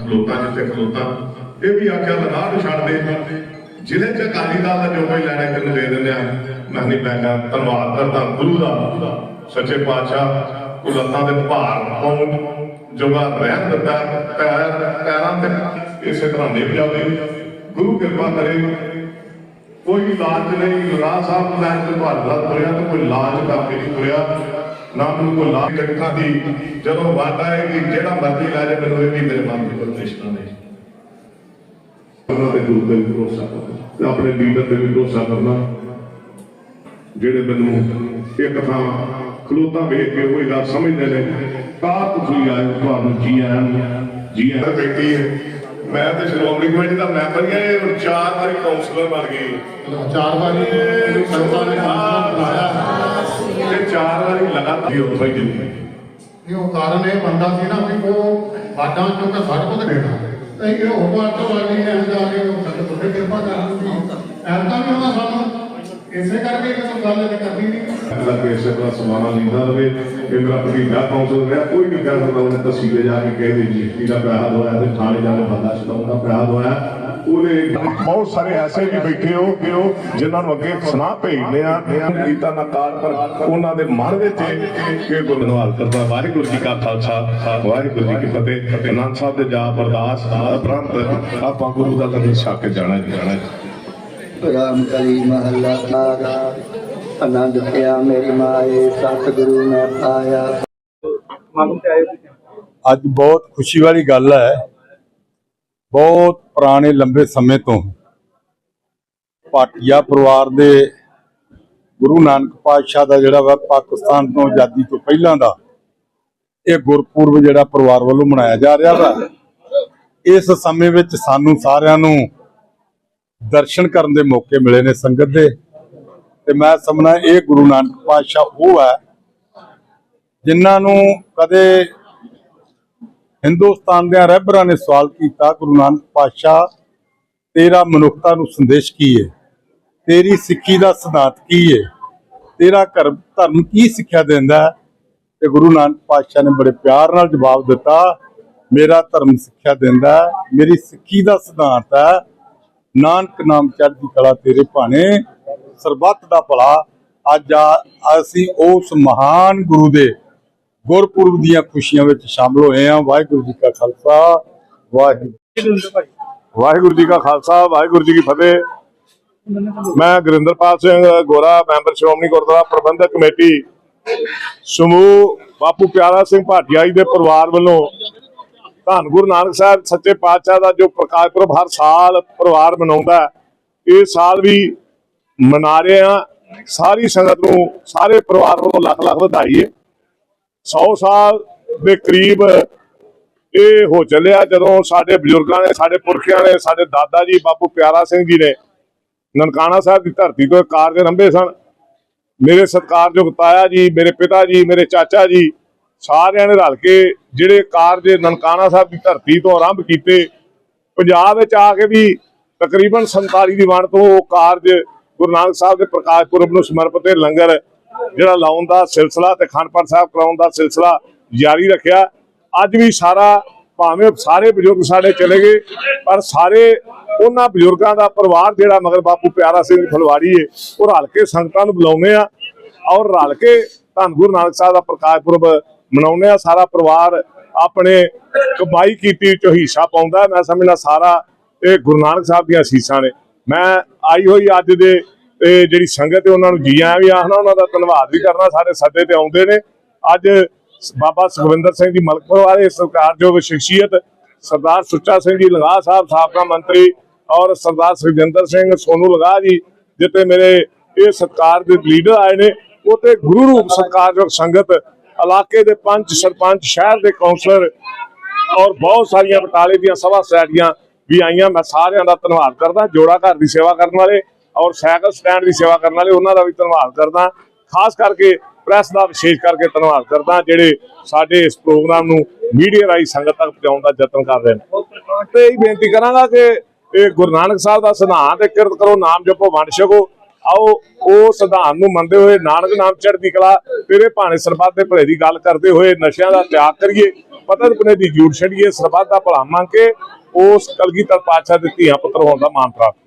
ਖਲੋਤਾ ਜਿੱਥੇ ਖਲੋਤਾ। ਇਹ ਵੀ ਆਖਿਆ, ਲਗਾ ਨੂੰ ਛੱਡ ਦੇ। ਜ਼ਿਲ੍ਹੇ ਚ ਅਕਾਲੀ ਦਲ ਦਾ ਜੋ ਕੋਈ ਲੈਣਾ ਤੈਨੂੰ ਦੇ ਦਿੰਦੇ ਆ ਮੈਂ ਨਹੀਂ ਮੈਂ ਧੰਨਵਾਦ ਕਰਦਾ ਗੁਰੂ ਦਾ। ਸੱਚੇ ਪਾਤਸ਼ਾਹ ਉਹ ਲੱਤਾਂ ਦੇ ਭਾਰ ਪਾਉਣ ਜੋਗਾ ਰਹਿਣ ਦਿੱਤਾ, ਪੈਰ, ਪੈਰਾਂ ਤੇ ਇਸੇ ਤਰ੍ਹਾਂ ਦੇ ਜਾਵੇ। ਗੁਰੂ ਕਿਰਪਾ ਕਰੇ। ਕੋਈ ਲਾਜ ਨਹੀਂ ਲਗਾ ਸਾਹਿਬ ਮੈਂ ਤੇ ਤੁਹਾਡਾ ਤੁਰਿਆ ਤੇ ਕੋਈ ਲਾਜ ਕਰਕੇ ਨਹੀਂ ਤੁਰਿਆ। ਨਾ ਮੈਨੂੰ ਕੋਈ ਲਾਜ ਟਿਕਟਾਂ ਦੀ ਜਦੋਂ ਵਾਦਾ ਹੈ ਕਿ ਜਿਹੜਾ ਮਰਜ਼ੀ ਲੈ ਜਾ ਮੈਨੂੰ ਇਹ ਵੀ ਮੇਰੇ ਮਨ ਦੀ ਕੋਈ ਤ੍ਰਿਸ਼ਨਾ ਨਹੀਂ ਉਹਨਾਂ ਦੇ ਦੂਰ ਤੇ ਵੀ ਭਰੋਸਾ ਕਰਨਾ ਤੇ ਆਪਣੇ ਲੀਡਰ ਤੇ ਵੀ ਭਰੋਸਾ ਕਰਨਾ ਜਿਹੜੇ ਮੈਨੂੰ ਇੱਕ ਥਾਂ ਖਲੋਤਾ ਵੇਖ ਕੇ ਕੋਈ ਗੱਲ ਸਮਝਦੇ ਨੇ ਤਾਂ ਤੁਸੀਂ ਆਏ ਹੋ, ਤੁਹਾਨੂੰ ਜੀ ਆਇਆਂ ਨੂੰ ਜੀ ਆਇਆਂ ਬੇਟੀ ਹੈ ਮੈਂ ਤੇ ਸ਼੍ਰੋਮਣੀ ਕਮੇਟੀ ਦਾ ਮੈਂਬਰ ਹੀ ਹਾਂ ਇਹ ਹੁਣ ਚਾਰ ਵਾਰੀ ਕਾਉਂਸਲਰ ਬਣ ਗਈ। ਚਾਰ ਵਾਰੀ ਸੰਸਥਾ ਨੇ ਬਣਾਇਆ। ਤੇ ਚਾਰ ਵਾਰੀ ਲਗਾਤਾਰ ਹੀ ਉੱਥੇ ਹੀ ਜਿੱਤੀ। ਇਹ ਉਹ ਕਾਰਨ ਇਹ ਬੰਦਾ ਸੀ ਨਾ ਵੀ ਉਹ ਵਾਦਾਂ ਚੋਂ ਕਿ ਸਾਡੇ ਕੋਲ ਦੇਣਾ। ਤੇ ਇਹ ਉਹ ਵਾਰ ਤੋਂ ਵਾਲੀ ਨੇ ਜਾ ਕੇ ਉਹ ਸਾਡੇ ਕੋਲ ਕਿਰਪਾ ਕਰਨ ਦੀ। ਐਂਦਾ ਵੀ ਉਹਨਾਂ ਸਾਨੂੰ ਇਸੇ ਕਰਕੇ ਕਿਸੇ ਗੱਲ ਇਹ ਕਰਨੀ ਨਹੀਂ ਅੱਲਾ ਕੇ ਇਸੇ ਤਰ੍ਹਾਂ ਸਮਾਨਾ ਲੈਂਦਾ ਰਵੇ ਇਹ ਮੇਰਾ ਭਤੀਜਾ ਕਾਉਂਸਲ ਰਿਹਾ ਕੋਈ ਕਹਿ ਸਕਦਾ ਉਹਨੇ ਤਸੀਲੇ ਜਾ ਕੇ ਕਹਿ ਦੇ ਜੀ ਇਹਦਾ ਪੈਸਾ ਦਵਾਇਆ ਤੇ ਥਾਣੇ ਜਾ ਕੇ ਬੰਦਾ ਪੈਸਾ ਦਵਾਇਆ ਉਹਨੇ ਬਹੁਤ ਸਾਰੇ ਐਸੇ ਵੀ ਬੈਠੇ ਹੋ ਕਿ ਉਹ ਜਿਨ੍ਹਾਂ ਨੂੰ ਅੱਗੇ ਸੁਨਾ ਭੇਜਦੇ ਆ ਨੀਤਾ ਨਕਾਰ ਪਰ ਉਹਨਾਂ ਦੇ ਮਨ ਵਿੱਚ ਕਿ ਗੁਰਨਵਾਲ ਕਰਦਾ ਵਾਹਿਗੁਰੂ ਜੀ ਕਾ ਖਾਲਸਾ ਵਾਹਿਗੁਰੂ ਜੀ ਕੀ ਫਤਿਹ। ਅਨੰਦ ਸਾਹਿਬ ਦੇ ਜਾਪ ਅਰਦਾਸ ਉਪਰੰਤ ਆਪਾਂ ਗੁਰੂ ਦਾ ਲੰਗਰ ਛਕ ਕੇ ਜਾਣਾ ਜੀ। ਜਾਣਾ ਜੀ ਰਾਮ ਕਲੀ ਮਹੱਲਾ ਤਾਰਾ ਆਨੰਦ ਪਿਆ ਮੇਰੀ ਮਾਏ ਸਤਿਗੁਰੂ ਮੈਂ ਪਾਇਆ। ਅੱਜ ਬਹੁਤ ਖੁਸ਼ੀ ਵਾਲੀ ਗੱਲ ਹੈ ਬਹੁਤ ਪੁਰਾਣੇ ਲੰਬੇ ਸਮੇਂ ਤੋਂ ਭਾਟੀਆ ਪਰਿਵਾਰ ਦੇ ਗੁਰੂ ਨਾਨਕ ਪਾਤਸ਼ਾਹ ਦਾ ਜਿਹੜਾ ਵਾ ਪਾਕਿਸਤਾਨ ਤੋਂ ਆਜ਼ਾਦੀ ਤੋਂ ਪਹਿਲਾਂ ਦਾ ਇਹ ਗੁਰਪੁਰਬ ਜਿਹੜਾ ਪਰਿਵਾਰ ਵੱਲੋਂ ਮਨਾਇਆ ਜਾ ਰਿਹਾ ਵਾ, ਇਸ ਸਮੇਂ ਵਿੱਚ ਸਾਨੂੰ ਸਾਰਿਆਂ ਨੂੰ ਦਰਸ਼ਨ ਕਰਨ ਦੇ ਮੌਕੇ ਮਿਲੇ ਨੇ ਸੰਗਤ ਦੇ। ਤੇ ਮੈਂ ਸਮਝਣਾ ਇਹ ਗੁਰੂ ਨਾਨਕ ਪਾਤਸ਼ਾਹ ਉਹ ਹੈ ਜਿਨ੍ਹਾਂ ਨੂੰ ਕਦੇ ਹਿੰਦੁਸਤਾਨ ਦੇ ਰਹਿਬਰਾਂ ਨੇ ਸਵਾਲ ਕੀਤਾ, ਗੁਰੂ ਨਾਨਕ ਪਾਤਸ਼ਾਹ ਤੇਰਾ ਮਨੁੱਖਤਾ ਨੂੰ ਸੰਦੇਸ਼ ਕੀ ਹੈ ਤੇਰੀ ਸਿੱਖੀ ਦਾ ਸਿਧਾਂਤ ਕੀ ਹੈ ਤੇਰਾ ਧਰਮ ਕੀ ਸਿੱਖਿਆ ਦਿੰਦਾ ਤੇ ਗੁਰੂ ਨਾਨਕ ਪਾਤਸ਼ਾਹ ਨੇ ਬੜੇ ਪਿਆਰ ਨਾਲ ਜਵਾਬ ਦਿੱਤਾ, ਮੇਰਾ ਧਰਮ ਸਿੱਖਿਆ ਦਿੰਦਾ ਮੇਰੀ ਸਿੱਖੀ ਦਾ ਸਿਧਾਂਤ ਹੈ, ਨਾਨਕ ਨਾਮ ਚੜ੍ਹਦੀ ਕਲਾ ਤੇਰੇ ਭਾਣੇ, ਸਰਬੱਤ ਦਾ ਭਲਾ, ਅੱਜ ਅਸੀਂ ਉਸ ਮਹਾਨ ਗੁਰੂ ਦੇ ਗੁਰਪੁਰਬ ਦੀਆਂ ਖੁਸ਼ੀਆਂ ਵਿੱਚ ਸ਼ਾਮਲ ਹੋਏ ਹਾਂ। ਵਾਹਿਗੁਰੂ ਜੀ ਕਾ ਖਾਲਸਾ, ਵਾਹਿਗੁਰੂ ਵਾਹਿਗੁਰੂ ਜੀ ਕਾ ਖਾਲਸਾ, ਵਾਹਿਗੁਰੂ ਜੀ ਕੀ ਫਤਿਹ। ਮੈਂ ਗੁਰਿੰਦਰਪਾਲ ਸਿੰਘ ਗੋਰਾ, ਮੈਂਬਰ ਸ਼੍ਰੋਮਣੀ ਗੁਰਦੁਆਰਾ ਪ੍ਰਬੰਧਕ ਕਮੇਟੀ, ਸਮੂਹ ਬਾਪੂ ਪਿਆਰਾ ਸਿੰਘ ਭਾਟੀਆ ਜੀ ਦੇ ਪਰਿਵਾਰ ਵੱਲੋਂ ਧੰਨ ਗੁਰੂ ਨਾਨਕ ਸਾਹਿਬ ਸੱਚੇ ਪਾਤਸ਼ਾਹ ਦਾ ਜੋ ਪ੍ਰਕਾਸ਼ ਪੁਰਬ ਹਰ ਸਾਲ ਪਰਿਵਾਰ ਮਨਾਉਂਦਾ ਇਸ ਸਾਲ ਵੀ ਮਨਾ ਰਹੇ ਆ ਸਾਰੀ ਸੰਗਤ ਨੂੰ, ਸਾਰੇ ਪਰਿਵਾਰ ਵੱਲੋਂ ਲੱਖ ਲੱਖ ਵਧਾਈ ਹੈ 100 ਸਾਲ ਦੇ ਕਰੀਬ ਇਹ ਹੋ ਚੱਲਿਆ ਜਦੋਂ ਸਾਡੇ ਬਜ਼ੁਰਗਾਂ ਨੇ, ਸਾਡੇ ਪੁਰਖਿਆਂ ਨੇ, ਸਾਡੇ ਦਾਦਾ ਜੀ, ਬਾਪੂ ਪਿਆਰਾ ਸਿੰਘ ਜੀ ਨੇ ਨਨਕਾਣਾ ਸਾਹਿਬ ਦੀ ਧਰਤੀ ਤੋਂ ਕਾਰਜ ਰੰਭੇ ਸਨ। ਮੇਰੇ ਸਤਿਕਾਰਯੋਗ ਤਾਇਆ ਜੀ, ਮੇਰੇ ਪਿਤਾ ਜੀ, ਮੇਰੇ ਚਾਚਾ ਜੀ, ਸਾਰਿਆਂ ਨੇ ਰਲ ਕੇ ਜਿਹੜੇ ਕਾਰਜ ਨਨਕਾਣਾ ਸਾਹਿਬ ਦੀ ਧਰਤੀ ਤੋਂ ਆਰੰਭ ਕੀਤੇ, ਪੰਜਾਬ ਵਿੱਚ ਆ ਕੇ ਵੀ ਤਕਰੀਬਨ 47 ਦੀ ਵੰਡ ਤੋਂ ਉਹ ਕਾਰਜ ਗੁਰੂ ਨਾਨਕ ਸਾਹਿਬ ਦੇ ਪ੍ਰਕਾਸ਼ ਪੁਰਬ ਨੂੰ ਸਮਰਪਿਤ ਲੰਗਰ ਜਿਹੜਾ ਲਾਉਣ ਦਾ ਸਿਲਸਿਲਾ ਤੇ ਖੰਡ ਸਾਹਿਬ ਕਰਾਉਣ ਦਾ ਸਿਲਸਿਲਾ ਜਾਰੀ ਰੱਖਿਆ। ਅੱਜ ਵੀ ਸਾਰਾ ਭਾਵੇਂ ਸਾਰੇ ਬਜ਼ੁਰਗ ਸਾਡੇ ਚਲੇ ਗਏ, ਪਰ ਸਾਰੇ ਉਹਨਾਂ ਬਜ਼ੁਰਗਾਂ ਦਾ ਪਰਿਵਾਰ ਜਿਹੜਾ ਮਗਰ ਬਾਪੂ ਪਿਆਰਾ ਸਿੰਘ ਫਲਵਾੜੀ ਏ, ਉਹ ਰਲ ਕੇ ਸੰਗਤਾਂ ਨੂੰ ਬੁਲਾਉਂਦੇ ਆ ਔਰ ਰਲ ਕੇ ਧੰਨ ਗੁਰੂ ਨਾਨਕ ਸਾਹਿਬ ਦਾ ਪ੍ਰਕਾਸ਼ ਪੁਰਬ ਮਨਾਉਂਦੇ ਆ। ਸਾਰਾ ਪਰਿਵਾਰ ਆਪਣੇ ਕਮਾਈ ਕੀਤੀ ਚੋਂ ਹਿੱਸਾ ਪਾਉਂਦਾ। ਮੈਂ ਸਮਝਦਾ ਸਾਰਾ ਇਹ ਗੁਰੂ ਨਾਨਕ ਸਾਹਿਬ ਦੀਆਂ ਅਸੀਸਾਂ ਨੇ। ਮੈਂ ਆਈ ਹੋਈ ਅੱਜ ਦੇ ਤੇ ਜਿਹੜੀ ਸੰਗਤ ਹੈ, ਉਹਨਾਂ ਨੂੰ ਜੀ ਆਇਆਂ ਵੀ ਆਖਣਾ, ਉਹਨਾਂ ਦਾ ਧੰਨਵਾਦ ਵੀ ਕਰਨਾ, ਸਾਡੇ ਸੱਦੇ ਤੇ ਆਉਂਦੇ ਨੇ। ਅੱਜ ਬਾਬਾ ਸੁਖਵਿੰਦਰ ਸਿੰਘ ਜੀ ਮਲਕਪੁਰ ਵਾਲੇ, ਸਰਕਾਰਯੋਗ ਸ਼ਖਸੀਅਤ ਸਰਦਾਰ ਸੁੱਚਾ ਸਿੰਘ ਜੀ ਲਗਾ ਸਾਹਿਬ, ਸਾਬਕਾ ਮੰਤਰੀ ਔਰ ਸਰਦਾਰ ਸੁਖਜਿੰਦਰ ਸਿੰਘ ਸੋਨੂ ਲਗਾ ਜੀ ਜਿੱਤੇ ਮੇਰੇ ਇਹ ਸਤਕਾਰ ਦੇ ਲੀਡਰ ਆਏ ਨੇ। ਉਹ ਗੁਰੂ ਰੂਪ ਸਤਕਾਰਯੋਗ ਸੰਗਤ, ਇਲਾਕੇ ਦੇ ਪੰਚ ਸਰਪੰਚ, ਸ਼ਹਿਰ ਦੇ ਕੌਂਸਲਰ ਔਰ ਬਹੁਤ ਸਾਰੀਆਂ ਬਟਾਲੇ ਦੀਆਂ ਸਭਾ ਸੈਟੀਆਂ ਵੀ ਆਈਆਂ। ਮੈਂ ਸਾਰਿਆਂ ਦਾ ਧੰਨਵਾਦ ਕਰਦਾ, ਜੋੜਾ ਘਰ ਦੀ ਸੇਵਾ ਕਰਨ ਵਾਲੇ। ਔਰ ਸਾਈਕਲ ਸਟੈਂਡ ਦੀ ਸੇਵਾ ਕਰਨ ਵਾਲੇ ਉਹਨਾਂ ਦਾ ਵੀ ਧੰਨਵਾਦ ਕਰਦਾ। ਖਾਸ ਕਰਕੇ ਪ੍ਰੈਸ ਦਾ ਵਿਸ਼ੇਸ਼ ਕਰਕੇ ਧੰਨਵਾਦ ਕਰਦਾ, ਜਿਹੜੇ ਸਾਡੇ ਇਸ ਪ੍ਰੋਗਰਾਮ ਨੂੰ ਮੀਡੀਆ ਰਾਹੀਂ ਸੰਗਤ ਤੱਕ ਪਹੁੰਚਾਉਣ ਦਾ ਯਤਨ ਕਰ ਰਹੇ ਨੇ। ਤੇ ਇਹ ਬੇਨਤੀ ਕਰਾਂਗਾ ਕਿ ਇਹ ਗੁਰੂ ਨਾਨਕ ਸਾਹਿਬ ਦਾ ਸਿਧਾਂਤ ਤੇ ਕਿਰਤ ਕਰੋ, ਨਾਮ ਜਪੋ, ਵੰਡ ਛਕੋ। ਆਓ, ਉਹ ਸਿਧਾਂਤ ਨੂੰ ਮੰਨਦੇ ਹੋਏ ਨਾਨਕ ਨਾਮ ਚੜ੍ਹਦੀ ਕਲਾ ਤੇਰੇ ਭਾਣੇ ਸਰਬੱਤ ਦੇ ਭਲੇ ਦੀ ਗੱਲ ਕਰਦੇ ਹੋਏ ਨਸ਼ਿਆਂ ਦਾ ਤਿਆਗ ਕਰੀਏ, ਪਤਨ ਪੁਨੇ ਦੀ ਜੂੜ ਛੜੀਏ ਸਰਬੱਤ ਦਾ ਭਲਾ ਮੰਗ ਕੇ ਉਸ ਕਲਗੀਧਰ ਪਾਤਸ਼ਾਹ ਦੇ ਧੀਆਂ ਪੁੱਤਰ ਹੋਣ ਦਾ ਮਾਨ ਪ੍ਰਾਪਤ